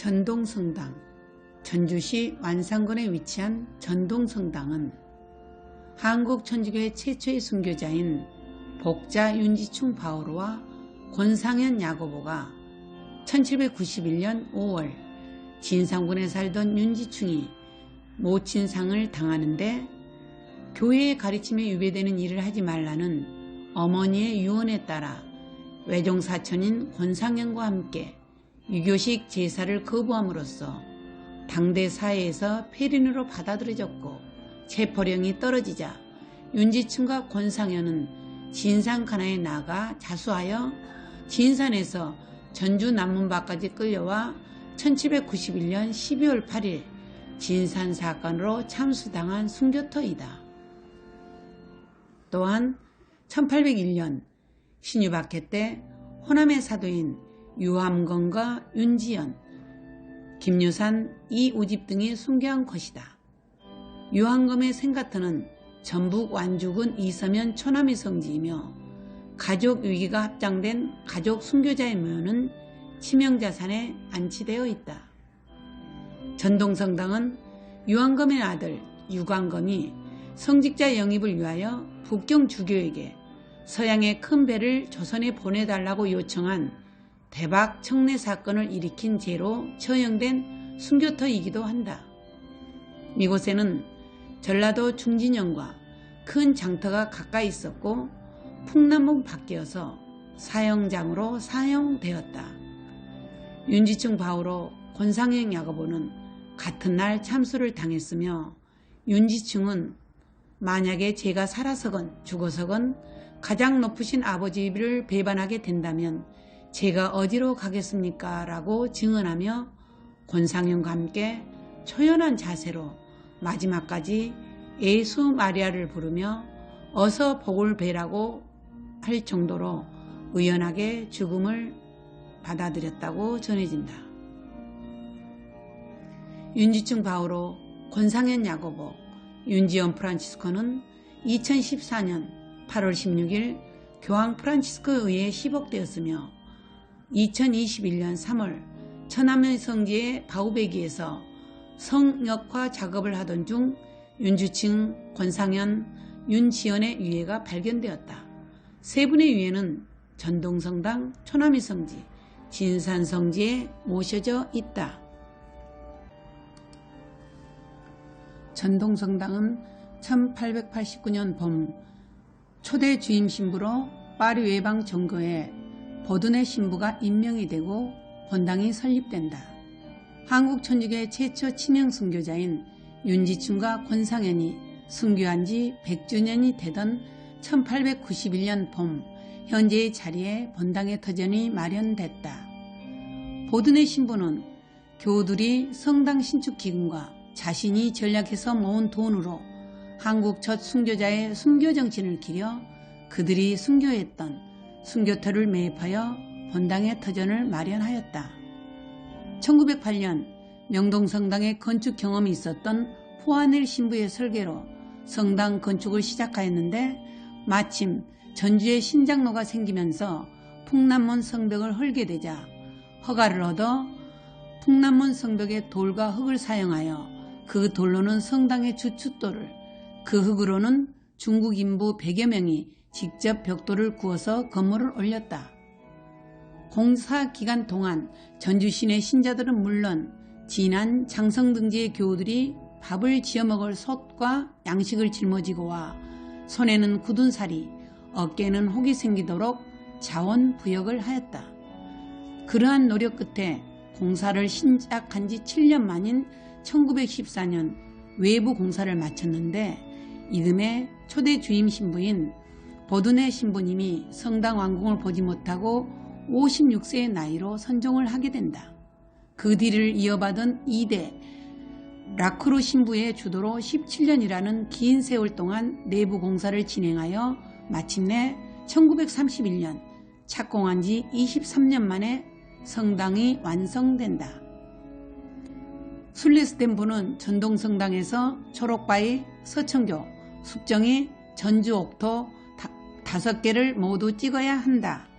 전동성당 전주시 완산군에 위치한 전동성당은 한국 천주교의 최초의 순교자인 복자 윤지충 바오로와 권상현 야고보가 1791년 5월 진상군에 살던 윤지충이 모친상을 당하는데 교회의 가르침에 위배되는 일을 하지 말라는 어머니의 유언에 따라 외종사천인 권상현과 함께 유교식 제사를 거부함으로써 당대 사회에서 폐린으로 받아들여졌고 체포령이 떨어지자 윤지충과 권상현은 진산 가나에 나가 자수하여 진산에서 전주 남문바까지 끌려와 1791년 12월 8일 진산 사건으로 참수당한 순교터이다. 또한 1801년 신유박해 때 호남의 사도인 유함건과 윤지연, 김유산, 이우집 등이 순교한 것이다. 유함검의 생가터는 전북 완주군 이서면 초남의 성지이며 가족 위기가 합장된 가족 순교자의 묘는 치명자산에 안치되어 있다. 전동성당은 유한검의 아들 유광검이 성직자 영입을 위하여 북경 주교에게 서양의 큰 배를 조선에 보내달라고 요청한 대박 청내 사건을 일으킨 죄로 처형된 순교터이기도 한다. 이곳에는 전라도 중진영과 큰 장터가 가까이 있었고 풍남봉 밖이어서 사형장으로 사용되었다. 윤지충 바오로 권상행 야고보는 같은 날 참수를 당했으며 윤지충은 만약에 제가 살아서건 죽어서건 가장 높으신 아버지를 배반하게 된다면 제가 어디로 가겠습니까? 라고 증언하며 권상현과 함께 초연한 자세로 마지막까지 예수 마리아를 부르며 어서 복을 베라고 할 정도로 의연하게 죽음을 받아들였다고 전해진다. 윤지충 바오로, 권상현 야고보, 윤지연 프란치스코는 2014년 8월 16일 교황 프란치스코에 의해 시복되었으며 2021년 3월 천안면 성지의 바우베기에서 성역화 작업을 하던 중 윤주층, 권상현, 윤지연의 유해가 발견되었다. 세 분의 유해는 전동성당, 초남이 성지, 진산성지에 모셔져 있다. 전동성당은 1889년 봄 초대 주임 신부로 파리 외방 정거에 버든의 신부가 임명이 되고 본당이 설립된다. 한국 천주교의 최초 친형 순교자인 윤지춘과 권상현이 순교한 지 100주년이 되던 1891년 봄 현재의 자리에 본당의 터전이 마련됐다. 보든의 신부는 교우들이 성당 신축 기금과 자신이 전략해서 모은 돈으로 한국 첫 순교자의 순교 정신을 기려 그들이 순교했던 순교터를 매입하여 본당의 터전을 마련하였다. 1908년 명동성당의 건축 경험이 있었던 포하넬 신부의 설계로 성당 건축을 시작하였는데 마침 전주에 신장로가 생기면서 풍남문 성벽을 헐게 되자 허가를 얻어 풍남문 성벽의 돌과 흙을 사용하여 그 돌로는 성당의 주춧돌을 그 흙으로는 중국 인부 100여 명이 직접 벽돌을 구워서 건물을 올렸다. 공사 기간 동안 전주 시내 신자들은 물론 진안 장성 등지의 교우들이 밥을 지어 먹을 솥과 양식을 짊어지고 와 손에는 굳은 살이 어깨에는 혹이 생기도록 자원 부역을 하였다. 그러한 노력 끝에 공사를 시작한 지 7년 만인 1914년 외부 공사를 마쳤는데 이듬해 초대 주임 신부인 버둔의 신부님이 성당 완공을 보지 못하고 56세의 나이로 선종을 하게 된다. 그 뒤를 이어받은 2대 라크루 신부의 주도로 17년이라는 긴 세월 동안 내부 공사를 진행하여 마침내 1931년 착공한 지 23년 만에 성당이 완성된다. 술리스템부는 전동성당에서 초록바위, 서천교, 숙정이 전주 옥토 다섯 개를 모두 찍어야 한다.